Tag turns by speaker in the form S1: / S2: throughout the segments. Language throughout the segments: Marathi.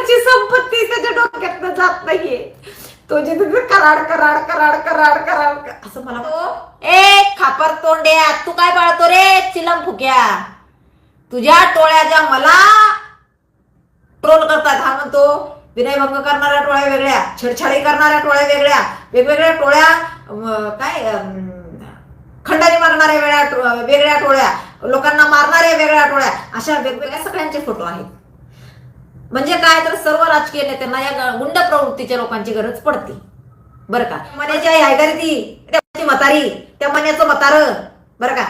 S1: कराडची संपत्ती त्याच्या डोक्यात जात नाहीये. तो जे तिथे कराड कराड कराड कराड कराड असं मला
S2: तो ए खापर तोंड्या तू काय पाळतो रे? चिलम फुक्या तुझ्या टोळ्याच्या मला ट्रोल करतात हा म्हणतो. विनयभंग करणाऱ्या टोळ्या वेगळ्या छेडछाडी करणाऱ्या टोळ्या वेगळ्या वेगवेगळ्या टोळ्या काय खंडाने मागणाऱ्या वेगळ्या वेगळ्या टोळ्या लोकांना मारणाऱ्या वेगळ्या टोळ्या अशा वेगवेगळ्या सगळ्यांचे फोटो आहेत. म्हणजे काय तर सर्व राजकीय नेत्यांना या गुंड प्रवृत्तीच्या लोकांची गरज पडते. बरं का? मण्याची आई आहे का ती. त्या म्हातारी त्या मण्याचं म्हातार. बरं का?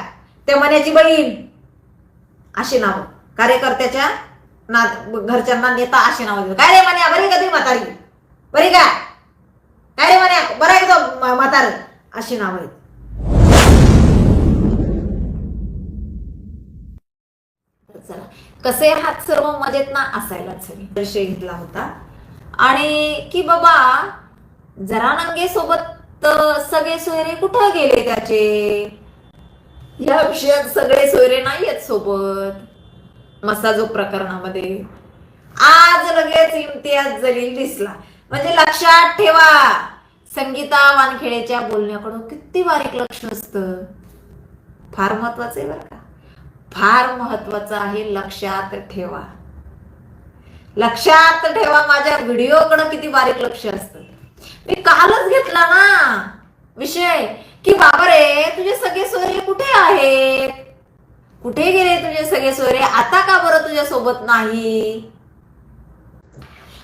S2: त्या मण्याची बहीण. अशी नाव. कार्यकर्त्याच्या ना घरच्यांना नेता अशी नाव काय रे म्हण्या बरी का म्हातारी? बरी का? काय रे म्हण्या बरं आहे तो म्हातार. अशी नाव आहेत. कसे हात सर्व मजेत ना असायलाच हवे. विषय घेतला होता. आणि की बाबा जरा नंगे सोबत सगळे सोयरे कुठं गेले त्याचे? या विषयात सगळे सोयरे नाहीयेत सोबत. मसाजो प्रकरणामध्ये. आज लगेच इम्तियाज जलील दिसला. म्हणजे लक्षात ठेवा संगीता वानखेडेच्या बोलण्याकडून किती बारीक लक्ष असतं. फार महत्वाचं आहे बरं का. फार महत्वाचं आहे लक्षात ठेवा. लक्षात ठेवा माझ्या व्हिडिओकडे किती बारीक लक्ष असतं. मी कालच घेतला ना विषय की बाबा रे तुझे सगळे सोयरे कुठे आहेत? कुठे गेले तुझे सगळे सोयरे आता का बरं तुझ्या सोबत नाही?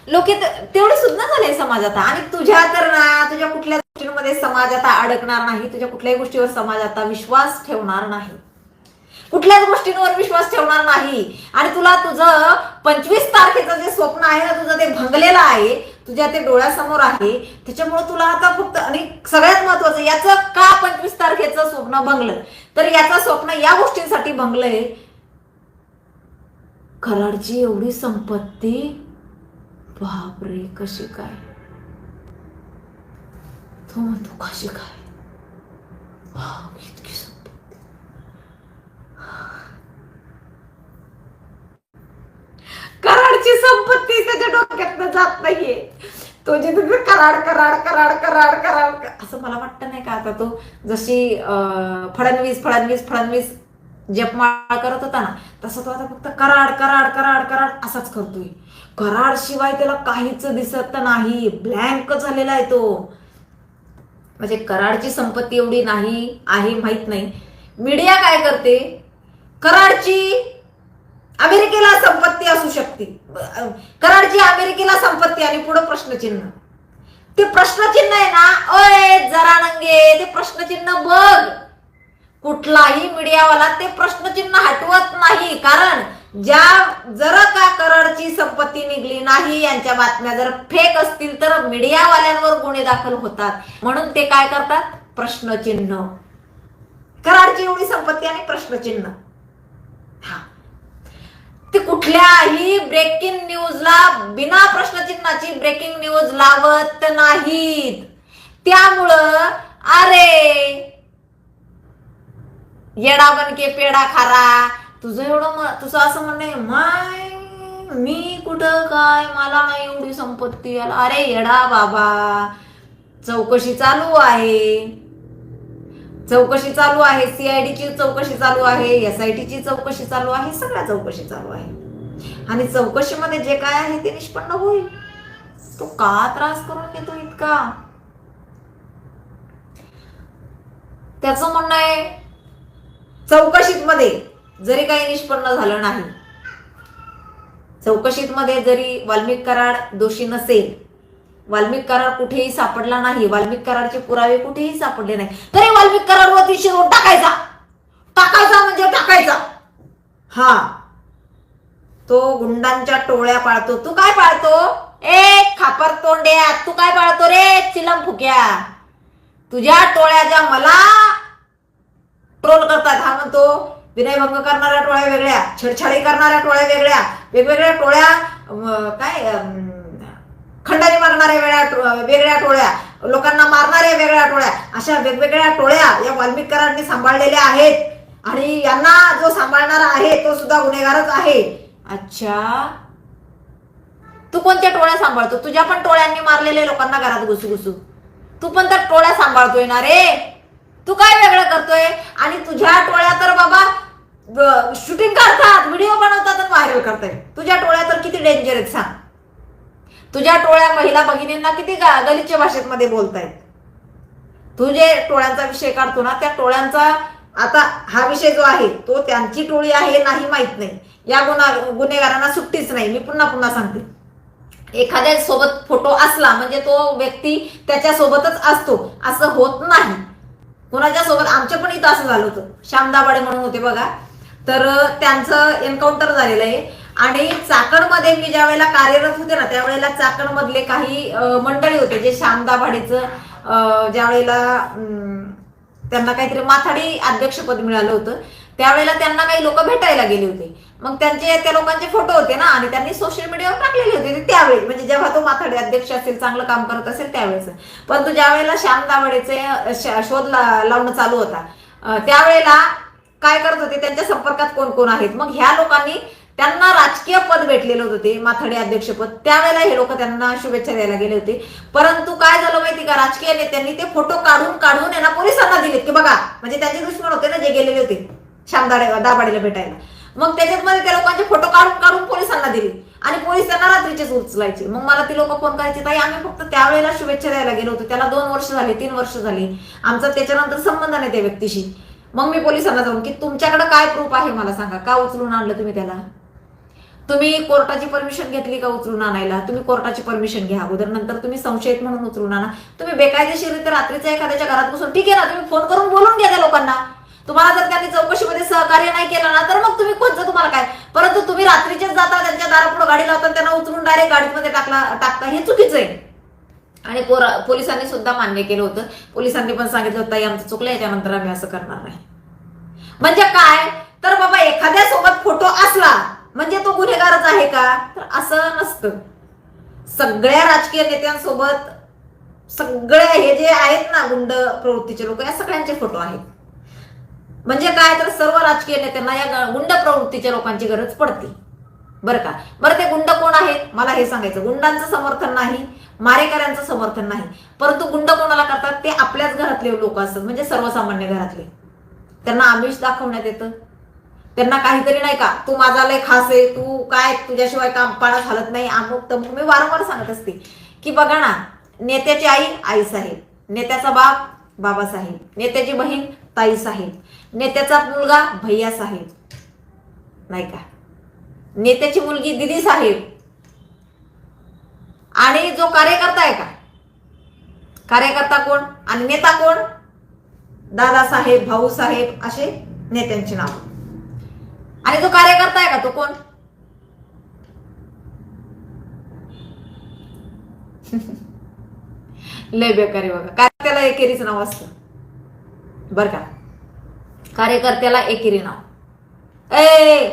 S2: लोक तेवढे सुद्धा झाले समाजात आणि तुझ्या तर ना तुझ्या कुठल्या गोष्टींमध्ये समाज आता अडकणार नाही तुझ्या कुठल्याही गोष्टीवर समाज आता विश्वास ठेवणार नाही. कुठल्याच गोष्टींवर विश्वास ठेवणार नाही. आणि तुला तुझं पंचवीस तारखेचं जे स्वप्न आहे ना तुझं ते भंगलेलं आहे तुझ्या ते डोळ्यासमोर आहे त्याच्यामुळे तुला आता फक्त आणि सगळ्यात महत्वाचं याचं का पंचवीस तारखेचं स्वप्न भंगलं? तर याचं स्वप्न या गोष्टींसाठी भंगलंय. कराडची एवढी संपत्ती? बापरे कशी काय? तो म्हणतो कशी काय वाव, इतकी संपत्ती
S1: त्याची संपत्ती त्याच्या डोक्यात जात नाहीये. तो जे तिथे कराड कराड कराड कराड कराड
S2: असं मला वाटतं नाही का आता तो जशी फडणवीस फडणवीस फडणवीस जपमाळ करत होता ना तसं तो आता फक्त कराड कराड कराड कराड असाच करतोय. कराड शिवाय त्याला काहीच दिसत नाही. ब्लँक झालेला आहे तो. म्हणजे कराडची संपत्ती एवढी नाही आहे माहीत नाही. मीडिया काय करते? कराडची अमेरिकेला संपत्ती असू शकते. कराडची अमेरिकेला संपत्ती आणि पुढे प्रश्नचिन्ह. ते प्रश्नचिन्ह आहे ना अय जरा नंगे ते प्रश्नचिन्ह बघ. कुठलाही मीडियावाला ते प्रश्नचिन्ह हटवत नाही. कारण ज्या जर का कराडची संपत्ती निघली नाही यांच्या बातम्या जर फेक असतील तर मीडियावाल्यांवर गुन्हे दाखल होतात. म्हणून ते काय करतात? प्रश्नचिन्ह. कराडची एवढी संपत्ती आणि प्रश्नचिन्ह. ती कुठल्याही ब्रेकिंग न्यूजला बिना प्रश्नचिन्हाची ब्रेकिंग न्यूज लावत नाहीत. त्यामुळं अरे येडा बनके पेडा खारा. तुझं एवढं तुझं असं म्हणणं माय मी कुठं काय? मला नाही एवढी संपत्ती. अरे येडा बाबा. चौकशी चालू आहे. चौकशी चालू आहे सीआयडीची चौकशी चालू आहे एस आय टीची चौकशी चालू आहे सगळ्या चौकशी चालू आहे. आणि चौकशीमध्ये जे काय आहे ते निष्पन्न होईल. तो का त्रास करून घेतो इतका? त्याचं म्हणणं आहे चौकशीत मध्ये जरी काही निष्पन्न झालं नाही चौकशीत मध्ये जरी वाल्मिक कराड दोषी नसेल वाल्मिक करार कुठेही सापडला नाही. वाल्मिक करारचे पुरावे कुठेही सापडले नाही. तरी वाल्मिक करारवरती शिरोड टाकायचा. टाकायचा म्हणजे टाकायचा. हा. तो गुंडांच्या टोळ्या पाळतो. तू काय पाळतो? ए खापर तोंड्या तू काय पाळतो रे? चिलम फुक्या. तुझ्या टोळ्याच्या मला ट्रोल करतात. हा म्हणतो विनयभंग करणाऱ्या टोळ्या वेगळ्या छेडछाडी करणाऱ्या टोळ्या वेगळ्या. वेगवेगळ्या टोळ्या काय खंडाने मारणाऱ्या वेगळ्या वेगळ्या टोळ्या लोकांना मारणाऱ्या वेगळ्या टोळ्या अशा वेगवेगळ्या टोळ्या या वाल्मिकरांनी सांभाळलेल्या आहेत. आणि यांना जो सांभाळणारा आहे तो सुद्धा गुन्हेगारच आहे. अच्छा. तू कोणत्या टोळ्या सांभाळतो? तुझ्या पण टोळ्यांनी मारलेले लोकांना घरात घुसू घुसू तू पण तर टोळ्या सांभाळतोय ना रे? तू काय वेगळं करतोय? आणि तुझ्या टोळ्या तर बाबा शूटिंग करतात व्हिडिओ बनवतात आणि व्हायरल करताय तुझ्या टोळ्या तर किती डेंजर आहेत सांग. तुझ्या टोळ्या महिला भगिनींना किती गलिच्छ भाषेमध्ये बोलतायत? तू जे टोळ्यांचा विषय काढतो ना त्या टोळ्यांचा आता हा विषय जो आहे तो त्यांची टोळी आहे नाही माहीत नाही. या गुन्हा गुन्हेगारांना सुट्टीच नाही. मी पुन्हा पुन्हा सांगते. एखाद्या सोबत फोटो असला म्हणजे तो व्यक्ती त्याच्या सोबतच असतो. असं होत नाही. कोणाच्या सोबत? आमच्या पण इथं असं झालं होतं. श्यामदाबाडे म्हणून होते बघा. तर त्यांचं एन्काउंटर झालेलं आहे. आणि चाकणमध्ये मी ज्या वेळेला कार्यरत होते ना त्यावेळेला चाकणमधले काही मंडळी होते जे श्यामदाबाडेचं भाडेचं ज्या वेळेला त्यांना काहीतरी माथाडी अध्यक्षपद मिळालं होतं त्यावेळेला त्यांना काही लोक भेटायला गेले होते. मग त्यांचे त्या लोकांचे फोटो होते ना आणि त्यांनी सोशल मीडियावर टाकलेले होते ते त्यावेळी म्हणजे जेव्हा तो माथाडी अध्यक्ष असेल चांगलं काम करत असेल त्यावेळेस. परंतु ज्या वेळेला श्याम दावडेचे शोध ला- लावणं चालू होता त्यावेळेला काय करत होते त्यांच्या संपर्कात कोण कोण आहेत? मग ह्या लोकांनी त्यांना राजकीय पद भेटलेलं होतं ते माथाडी अध्यक्षपद. त्यावेळेला हे लोक त्यांना शुभेच्छा द्यायला गेले होते. परंतु काय झालं माहिती का? राजकीय नेत्यांनी ते फोटो काढून काढून यांना पोलिसांना दिलेत की बघा म्हणजे त्यांचे दुश्मन होते ना जे गेलेले होते श्यामदाडे दाबाडीला भेटायला. मग त्याच्यात मध्ये त्या लोकांचे फोटो काढून काढून पोलिसांना दिले. आणि पोलीस त्यांना रात्रीचेच उचलायचे. मग मला ती लोक फोन करायचे ताई आम्ही फक्त त्यावेळेला शुभेच्छा द्यायला गेलो होतो. त्याला दोन वर्ष झाले तीन वर्ष झाली. आमचा त्याच्यानंतर संबंध नाही त्या व्यक्तीशी. मग मी पोलिसांना जाऊन की तुमच्याकडे काय प्रूफ आहे मला सांगा. का उचलून आणलं तुम्ही त्याला? तुम्ही कोर्टाची परमिशन घेतली का उचलून आणायला? तुम्ही कोर्टाची परमिशन घ्या अगोदर नंतर तुम्ही संशयित म्हणून उचलून आणा. तुम्ही बेकायदेशीर रात्रीच्या एखाद्याच्या घरात बसून ठीक आहे ना तुम्ही फोन करून बोलून घ्या त्या लोकांना. तुम्हाला जर त्यांनी चौकशीमध्ये सहकार्य नाही केलं ना तर मग तुम्ही कोणतं तुम्हाला काय? परंतु तुम्ही रात्रीचेच जाता त्यांच्या दारापुढे गाडी लावता त्यांना उचलून डायरेक्ट गाडीमध्ये टाकला टाकता हे चुकीचं आहे. आणि पोलिसांनी सुद्धा मान्य केलं होतं. पोलिसांनी पण सांगितलं होतं आमचं चुकलं याच्यानंतर आम्ही असं करणार नाही. म्हणजे काय? तर बाबा एखाद्या सोबत फोटो असला म्हणजे तो गुन्हेगारच आहे का? तर असं नसतं. सगळ्या राजकीय नेत्यांसोबत सगळे हे जे आहेत ना गुंड प्रवृत्तीचे लोक या सगळ्यांचे फोटो आहेत. म्हणजे काय? तर सर्व राजकीय नेत्यांना या गुंड प्रवृत्तीच्या लोकांची गरज पडते. बरं का? बरं ते गुंड कोण आहेत? मला हे सांगायचं. गुंडांचं समर्थन नाही मारेकऱ्यांचं समर्थन नाही. परंतु गुंड कोणाला करतात? ते आपल्याच घरातले लोक असतात. म्हणजे सर्वसामान्य घरातले. त्यांना आमिष दाखवण्यात येतं. त्यांना काहीतरी नाही का? तू माझा लय खास आहे तू काय तुझ्याशिवाय काम पाण्यात हालत नाही अमुक तमुक. मी वारंवार सांगत असते की बघा ना नेत्याची आई आई साहेब. नेत्याचा बाप बाबासाहेब नेत्याची बहीण ताई साहेब. नेत्याचा मुलगा भैया साहेब. नाही का? नेत्याची मुलगी दिदी साहेब. आणि जो कार्यकर्ता आहे का? कार्यकर्ता कोण? आणि नेता कोण? दादासाहेब भाऊसाहेब असे नेत्यांची नाव. आणि जो कार्यकर्ता आहे का? तो कोण? लय बेकारी बघा. कार्यकर्त्याला एकेरीच नाव असतं. बर का? कार्यकर्त्याला एकेरी नाव. ए!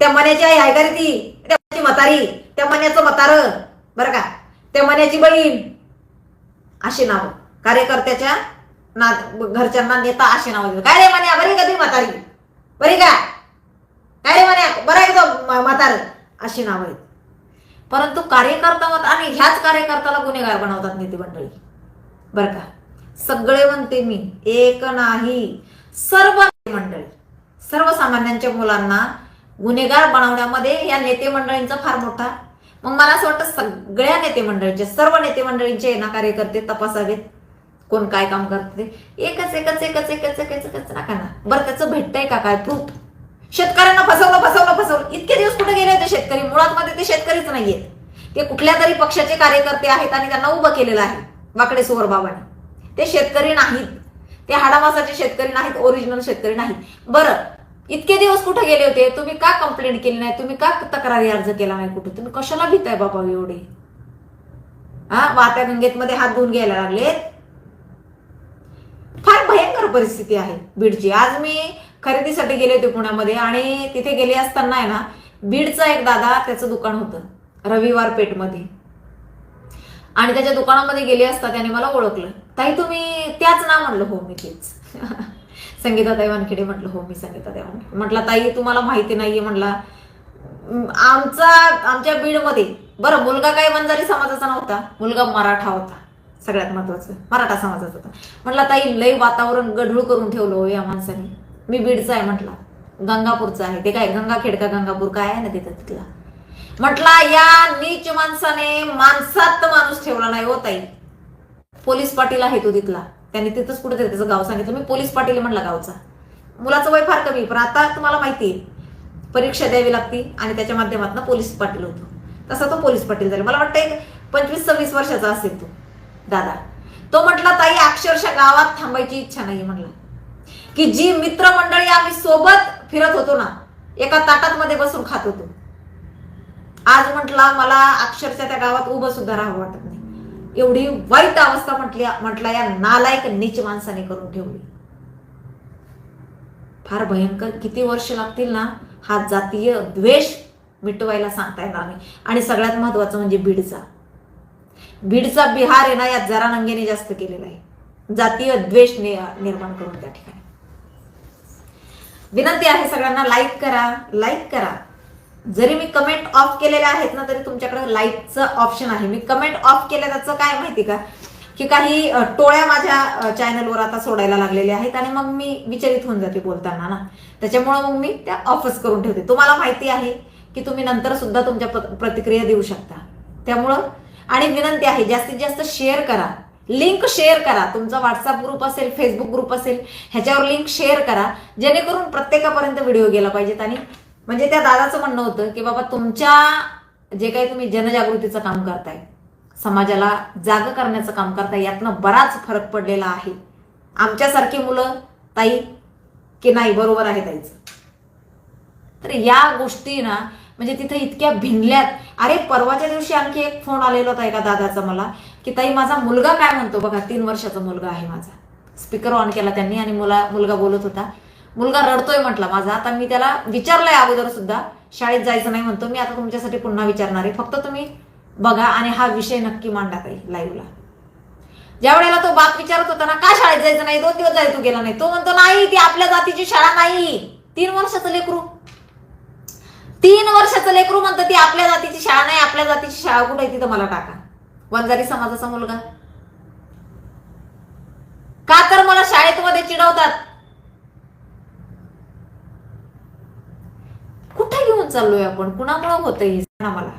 S2: त्या मण्याची आई आहे का रे ती? त्याची म्हातारी. त्या मण्याचं म्हातार. बरं का? त्या मण्याची बहीण. अशी नाव. कार्यकर्त्याच्या ना घरच्यांना नेता अशी नाव काय रे मन्या बरी का ती म्हातारी? बरी का काय म्हणे बरं एकदम म्हातार. अशी नावं आहेत. परंतु कार्यकर्ता मत आणि ह्याच कार्यकर्त्याला गुन्हेगार बनवतात नेते मंडळी बरं का? सगळे म्हणते मी एक नाही. सर्व मंडळी सर्वसामान्यांच्या मुलांना गुन्हेगार बनवण्यामध्ये या नेते मंडळींचा फार मोठा. मग मला असं वाटतं सगळ्या नेते मंडळींचे सर्व नेते मंडळींचे ना कार्यकर्ते तपासावेत. कोण काय काम करते एकच एकच एकच एकच एकच एकच नका ना. बरं त्याचं भेटतंय का काय? प्रूफ शेतकऱ्यांना फसवलं फसवलं फसवलं. इतके दिवस कुठे गेले होते शेतकरी? मुळात मध्ये ते शेतकरीच नाहीयेत. ते कुठल्या तरी पक्षाचे कार्यकर्ते आहेत आणि त्यांना उभं केलेलं आहे वाकडे सुवर बाबाने. ते शेतकरी नाहीत. ते हाडामासाचे शेतकरी नाहीत ओरिजिनल शेतकरी नाहीत. बरं इतके दिवस कुठे गेले होते? तुम्ही का कंप्लेंट केली नाही? तुम्ही का तक्रारी अर्ज केला नाही कुठे? तुम्ही कशाला भीताय बाबा एवढे? हा वात्या गंगेत मध्ये हात धुवून घ्यायला लागलेत. फार भयंकर परिस्थिती आहे. बीडची. आज मी खरेदीसाठी गेले होते पुण्यामध्ये आणि तिथे गेले असताना आहे ना बीडचा एक दादा त्याचं दुकान होतं रविवार पेठमध्ये. आणि त्याच्या दुकानामध्ये गेले असता त्याने मला ओळखलं. ताई तुम्ही त्याच ना म्हणलं हो मी तेच. संगीता ताई वानखेडे म्हटलं हो मी संगीता ताई वानखेडे. म्हटलं ताई तुम्हाला माहिती नाहीये म्हटला आमचा आमच्या बीडमध्ये बरं मुलगा काही वंजारी समाजाचा नव्हता मुलगा मराठा होता. सगळ्यात महत्वाचं. मराठा समाजाचा होता म्हटलं ताई लय वातावरण गढूळ करून ठेवलं हो या माणसाने. मी बीडचा आहे म्हटला. गंगापूरचा आहे. ते काय गंगाखेड का गंगापूर? काय आहे ना तिथं तिथला? म्हटला या नीच माणसाने माणसात माणूस ठेवला नाही हो ताई. पोलीस पाटील आहे तो तिथला. त्यांनी तिथंच कुठेतरी त्याचं गाव सांगितलं. मी पोलीस पाटील म्हटलं गावचा. मुलाचं वय फार कमी पण आता तुम्हाला माहिती आहे. परीक्षा द्यावी लागती आणि त्याच्या माध्यमातून पोलीस पाटील होतो. तसा तो पोलीस पाटील झाला. मला वाटतं एक पंचवीस सव्वीस वर्षाचा असेल तो. दादा तो म्हटला ताई अक्षरशः गावात थांबायची इच्छा नाही म्हणला. की जी मित्रमंडळी आम्ही सोबत फिरत होतो ना एका ताटात मध्ये बसून खात होतो. आज म्हटला मला अक्षरशः त्या गावात उभं सुद्धा राहावं वाटत नाही. एवढी वाईट अवस्था म्हटली म्हटला या नालायक नीच माणसाने करून ठेवली. फार भयंकर किती वर्ष लागतील ना हा जातीय द्वेष मिटवायला सांगता येणार नाही. आणि सगळ्यात महत्वाचं म्हणजे बीडचा. भीडचा बिहार आहे ना या जरानंगेने जास्त केलेला आहे. जातीय द्वेष निर्माण करून त्या ठिकाणी. विनंती आहे सगळ्यांना लाईक करा लाईक करा. जरी मी कमेंट ऑफ केलेल्या आहेत ना तरी तुमच्याकडे लाईकचं ऑप्शन आहे. मी कमेंट ऑफ केल्या त्याचं काय माहिती का? की काही टोळ्या माझ्या चॅनलवर आता सोडायला लागलेल्या आहेत आणि मग मी विचलित होऊन जाते बोलताना ना. त्याच्यामुळे मग मी त्या ऑफच करून ठेवते. तुम्हाला माहिती आहे की तुम्ही नंतर सुद्धा तुमच्या प्रतिक्रिया देऊ शकता. त्यामुळं आणि विनंती आहे जास्तीत जास्त शेअर करा. लिंक शेअर करा. तुमचा व्हॉट्सअप ग्रुप असेल फेसबुक ग्रुप असेल ह्याच्यावर लिंक शेअर करा. जेणेकरून प्रत्येकापर्यंत व्हिडिओ गेला पाहिजेत. आणि म्हणजे त्या दादाचं म्हणणं होतं की बाबा तुमच्या जे काही तुम्ही जनजागृतीचं काम करताय समाजाला जाग करण्याचं काम करताय यातनं बराच फरक पडलेला आहे. आमच्यासारखी मुलं ताई की नाही बरोबर आहे ताईचं. तर या गोष्टी ना म्हणजे तिथे इतक्या भिनल्यात. अरे परवाच्या दिवशी आणखी एक फोन आलेला होता एका दादाचा मला की ताई माझा मुलगा काय म्हणतो बघा तीन वर्षाचा मुलगा आहे माझा. स्पीकर ऑन केला त्यांनी आणि मुला मुलगा बोलत होता. मुलगा रडतोय म्हटला माझा. आता मी त्याला विचारलंय अगोदर सुद्धा शाळेत जायचं नाही म्हणतो मी आता तुमच्यासाठी पुन्हा विचारणार आहे. फक्त तुम्ही बघा आणि हा विषय नक्की मांडा ताई लाईव्हला ज्या वेळेला तो बाप विचारत होता ना का शाळेत जायचं नाही? दोन दिवस जायचं गेला नाही. तो म्हणतो नाही ती आपल्या जातीची शाळा नाही. तीन वर्षाचं लेकरू. तीन वर्षाचं लेकरू म्हणतं ती आपल्या जातीची शाळा नाही आपल्या जातीची शाळा कुठे आहे तिथं मला टाका. वंजारी समाजाचा मुलगा. का तर मला शाळेत मध्ये चिडवतात? कुठे घेऊन चाललोय आपण? कुणामुळं होतंय हे सांगा मला.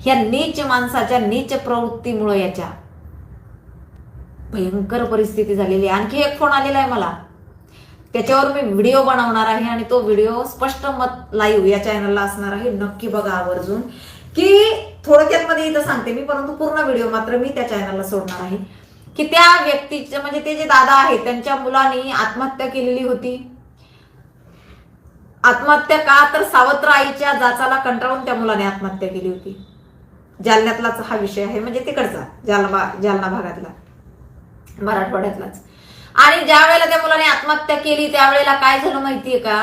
S2: ह्या नीच माणसाच्या नीच प्रवृत्तीमुळे याच्या. भयंकर परिस्थिती झालेली आणखी एक फोन आलेला आहे मला. त्याच्यावर मी व्हिडिओ बनवणार आहे आणि तो व्हिडिओ स्पष्ट मत लाईव्ह या चॅनलला असणार आहे. नक्की बघा आवर्जून. की थोडक्यात मध्ये इथं सांगते मी परंतु पूर्ण व्हिडिओ मात्र मी त्या चॅनलला सोडणार आहे. की त्या व्यक्तीचे म्हणजे ते जे दादा आहेत त्यांच्या मुलांनी आत्महत्या केलेली होती. आत्महत्या का? तर सावत्र आईच्या जाचाला कंटाळून त्या मुलाने आत्महत्या केली होती. जालन्यातलाच हा विषय आहे म्हणजे तिकडचा जालना जालना भागातला मराठवाड्यातलाच. आणि ज्या वेळेला त्या मुलाने आत्महत्या केली त्यावेळेला काय झालं माहितीये का?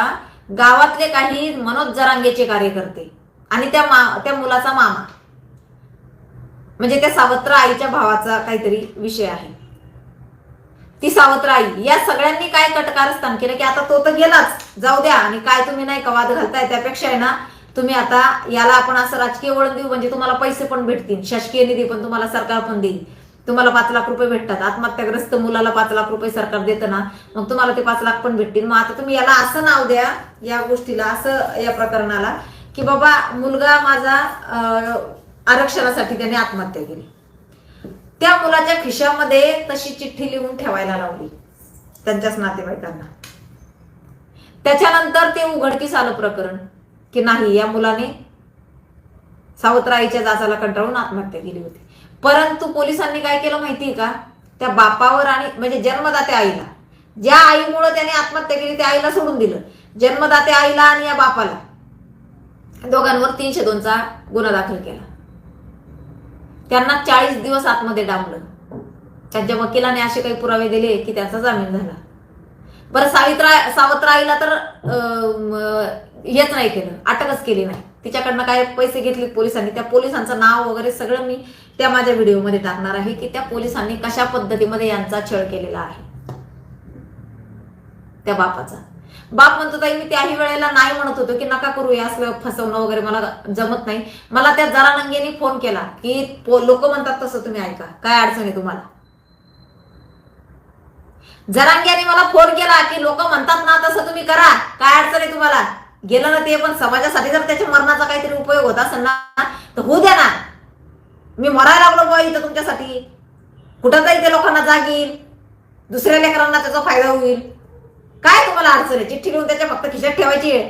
S2: गावातले काही मनोज जरांगेचे कार्यकर्ते आणि त्या मा त्या मुलाचा मामा. म्हणजे त्या सावत्र आईच्या भावाचा काहीतरी विषय आहे. ती सावत्र आई या सगळ्यांनी काय कटकारस्थान केलं की आता तो तर गेलाच जाऊ द्या. आणि काय तुम्ही नाही का वाद घालताय? त्यापेक्षा आहे ना तुम्ही आता याला आपण असं राजकीय वळण देऊ म्हणजे तुम्हाला पैसे पण भेटतील शासकीय निधी पण तुम्हाला सरकार पण देईल. तुम्हाला पाच लाख रुपये भेटतात. आत्महत्याग्रस्त मुलाला पाच लाख रुपये सरकार देतं ना मग तुम्हाला ते पाच लाख पण भेटतील. मग आता तुम्ही याला असं नाव द्या या गोष्टीला असं या प्रकरणाला की बाबा मुलगा माझा आरक्षणासाठी त्याने आत्महत्या केली. त्या मुलाच्या खिशामध्ये तशी चिठ्ठी लिहून ठेवायला लावली त्यांच्याच नातेवाईकांना. त्याच्यानंतर ते उघडकीस आलं प्रकरण की नाही या मुलाने सावत्राईच्या जाचाला कंटाळून आत्महत्या केली होती. परंतु पोलिसांनी काय केलं माहितीये का? त्या बापावर आणि म्हणजे जन्मदात्या आईला. ज्या आईमुळे त्याने आत्महत्या केली त्या आईला सोडून दिलं. जन्मदात्या आईला आणि या बापाला. दोघांवर तीनशे दोनचा गुन्हा दाखल केला. त्यांना चाळीस दिवस आतमध्ये डांबलं. त्यांच्या वकिलाने असे काही पुरावे दिले की त्यांचा जामीन झाला. बरं सावित्रा सावत्र आईला तर येत हेच नाही केलं. अटकच केली नाही. तिच्याकडनं काय पैसे घेतले पोलिसांनी? त्या पोलिसांचं नाव वगैरे सगळं मी त्या माझ्या व्हिडिओमध्ये टाकणार आहे की त्या पोलिसांनी कशा पद्धतीमध्ये यांचा छळ केलेला आहे. त्या बापाचा. बाप म्हणतो ताई मी त्याही वेळेला नाही म्हणत होतो की नका करू या असलं फसवणं वगैरे मला जमत नाही. मला त्या जरा नंगेनी फोन केला की लोक म्हणतात तसं तुम्ही ऐका काय अडचण आहे तुम्हाला? जरांग्याने मला फोन केला की लोक म्हणतात ना तसं तुम्ही करा काय अडचण आहे तुम्हाला? गेलं ना ते पण समाजासाठी जर त्याच्या मरणाचा काहीतरी उपयोग होत असेल ना तर होऊ द्या ना. मी मरायला लागलो बुवा इथं तुमच्यासाठी. कुठं तरी ते लोकांना जाग येईल दुसऱ्या लेकरांना त्याचा फायदा होईल. काय तुम्हाला अडचण आहे? चिठ्ठी लिहून त्याच्या फक्त खिशात ठेवायची आहे.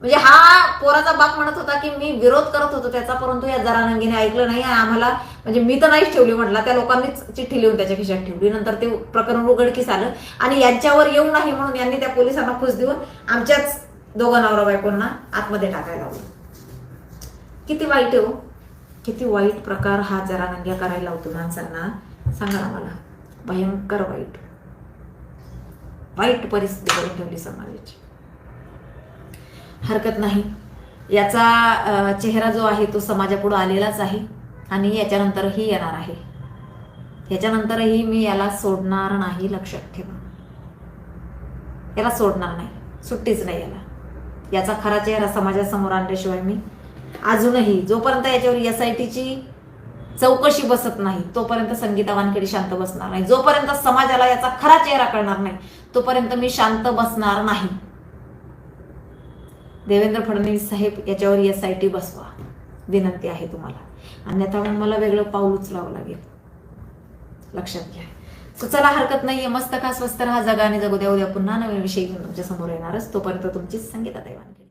S2: म्हणजे हा पोराचा बाप म्हणत होता की मी विरोध करत होतो त्याचा परंतु या जरानंगीने ऐकलं नाही. आम्हाला म्हणजे मी तर नाहीच ठेवली म्हटला. त्या लोकांनीच चिठ्ठी लिहून त्याच्या खिशात ठेवली. नंतर ते प्रकरण उघडकीस आलं. आणि यांच्यावर येऊ नाही म्हणून यांनी त्या पोलिसांना खुश देऊन आमच्याच दोघं नवरा बायकोंना आतमध्ये टाकायला लावलं. किती वाईट आहे हो. किती वाईट प्रकार हा जरा नंग्या करायला होतो माणसांना? सांगा ना मला. भयंकर वाईट. वाईट परिस्थिती करून ठेवली समाजाची. हरकत नाही. याचा चेहरा जो आहे तो समाजापुढे आलेलाच आहे आणि याच्यानंतरही येणार आहे. याच्यानंतरही मी याला सोडणार नाही लक्षात ठेवा. याला सोडणार नाही. सुट्टीच नाही याला. याचा खरा चेहरा समाजासमोर आणल्याशिवाय मी अजूनही जोपर्यंत याच्यावर एस आय टीची चौकशी बसत नाही तोपर्यंत संगीता वानखेडे शांत बसणार नाही. जोपर्यंत समाजाला याचा खरा चेहरा कळणार नाही तोपर्यंत मी शांत बसणार नाही. देवेंद्र फडणवीस साहेब याच्यावर एस आय टी बसवा. विनंती आहे तुम्हाला. अन्यथा मग मला वेगळं पाऊल उचलावं लागेल. लक्षात घ्या. सो चला हरकत नाहीये. मस्त का स्वस्त राहा जगाने जगू द्या. उद्या पुन्हा नवीन विषय घेऊन तुमच्यासमोर येणारच. तोपर्यंत तुमचीच संगीता दैवानखेडे